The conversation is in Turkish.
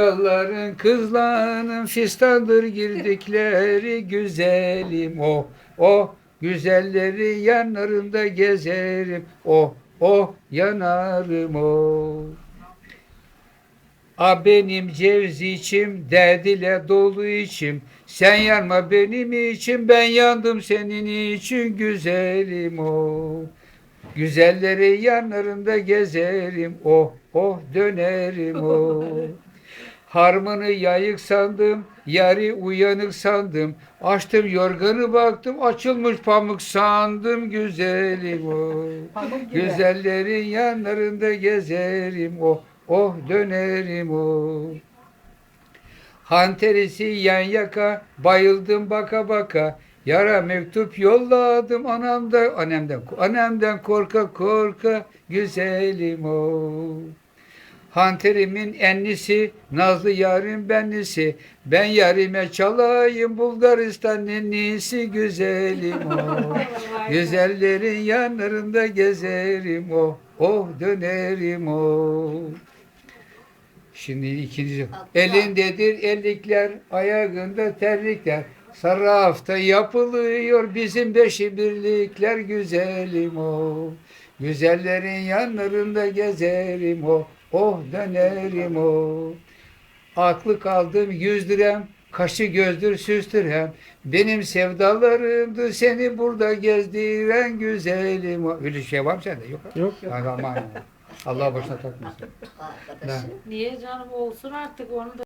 Yolların kızlarının fistandır girdikleri güzelim o o güzelleri yanlarında gezerim o o yanarım o. A benim ceviz içim derdile dolu içim sen yanma benim için ben yandım senin için güzelim o. Güzelleri yanlarında gezerim oh oh dönerim oh. Harmanı yayık sandım, yarı uyanık sandım. Açtım yorganı baktım, açılmış pamuk sandım güzelim o. Gibi. Güzellerin yanlarında gezerim oh oh dönerim o. Hanterisi yan yaka, bayıldım baka baka. Yara mektup yolladım anamda, annemden, annemden korka korka güzelim o. Hanterimin ennisi, nazlı yarim benlisi. Ben yarime çalayım Bulgaristan nennisi güzelim o. Güzellerin yanlarında gezerim o. Oh dönerim o. Şimdi ikinci. Elindedir ellikler, ayağında terlikler. Sarrafta yapılıyor bizim beşi birlikler güzelim o. Güzellerin yanlarında gezerim o. Oh dönerim o. Aklı kaldım yüzdürem, kaşı gözdür süstürem. Benim sevdalarımdı seni burada gezdiren güzelim o. Öyle şey var mı sende? Yok. Yok. Aman. Allah başına takmasın. Niye canım olsun artık onu da